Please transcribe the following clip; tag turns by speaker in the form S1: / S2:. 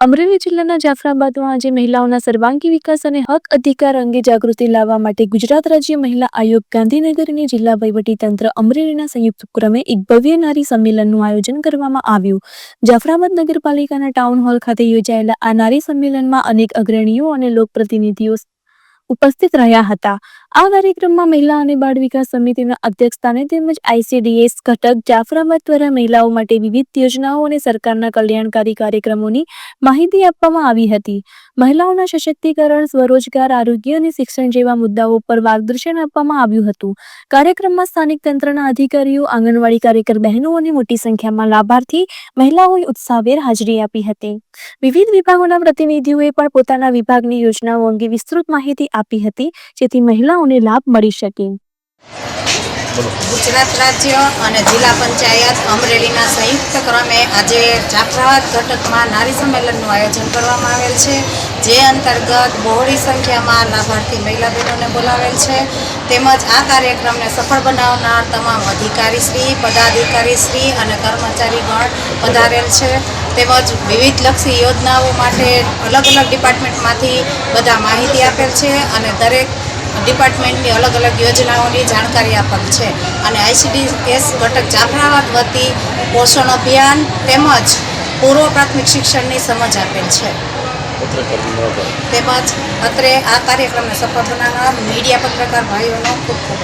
S1: અમરેલી જિલ્લાના જાફરાબાદમાં આજે મહિલાઓના સર્વાંગી વિકાસ અને હક અધિકાર અંગે જાગૃતિ લાવવા માટે ગુજરાત રાજ્ય મહિલા આયોગ ગાંધીનગરની જિલ્લા વહીવટીતંત્ર અમરેલીના સંયુક્ત ઉપક્રમે એક ભવ્ય નારી સંમેલનનું આયોજન કરવામાં આવ્યું. જાફરાબાદ નગરપાલિકાના ટાઉન હોલ ખાતે યોજાયેલા આ નારી સંમેલનમાં અનેક અગ્રણીઓ અને લોકપ્રતિનિધિઓ ઉપસ્થિત રહ્યા હતા. આ કાર્યક્રમમાં મહિલા અને બાળ વિકાસ સમિતિના અધ્યક્ષ સ્થાને તેમજ આઈસીડીએસ ઘટક જાફરાબાદ દ્વારા મહિલાઓ માટે વિવિધ યોજનાઓ અને સરકારના કલ્યાણકારી કાર્યક્રમોની માહિતી આપવામાં આવી હતી. મહિલાઓના સશક્તિકરણ, સ્વરોજગાર, આરોગ્ય અને શિક્ષણ જેવા મુદ્દાઓ પર માર્ગદર્શન આપવામાં આવ્યું હતું. કાર્યક્રમમાં સ્થાનિક તંત્રના અધિકારીઓ, આંગણવાડી કાર્યકર બહેનો અને મોટી સંખ્યામાં લાભાર્થી મહિલાઓએ ઉત્સાહભેર હાજરી આપી હતી. વિવિધ વિભાગોના પ્રતિનિધિઓએ પણ પોતાના વિભાગની યોજનાઓ અંગે વિસ્તૃત માહિતી આપી હતી જેથી મહિલાઓને લાભ મળી શકે.
S2: ગુજરાત રાજ્ય અને જિલ્લા પંચાયત અમરેલીના સંયુક્ત ક્રમે આજે જાફરાબાદ ઘટકમાં નારી સંમેલનનું આયોજન કરવામાં આવેલ છે, જે અંતર્ગત બહોળી સંખ્યામાં લાભાર્થી મહિલા બહેનોને બોલાવેલ છે. તેમજ આ કાર્યક્રમને સફળ બનાવનાર તમામ અધિકારીશ્રી પદાધિકારીશ્રી અને કર્મચારીગણ પધારેલ છે. તેમજ વિવિધ લક્ષી યોજનાઓ માટે અલગ અલગ ડિપાર્ટમેન્ટમાંથી બધા માહિતી આપેલ છે અને દરેક ડિપાર્ટમેન્ટની અલગ અલગ યોજનાઓની જાણકારી આપેલ છે. અને આઈસીડીએસ ઘટક જાફરાબાદ વતી પોષણ અભિયાન તેમજ પૂર્વ પ્રાથમિક શિક્ષણની સમજ આપેલ છે. તેમજ અત્રે આ કાર્યક્રમને સફળ બનાવનાર મીડિયા પત્રકાર ભાઈઓનો ખૂબ ખૂબ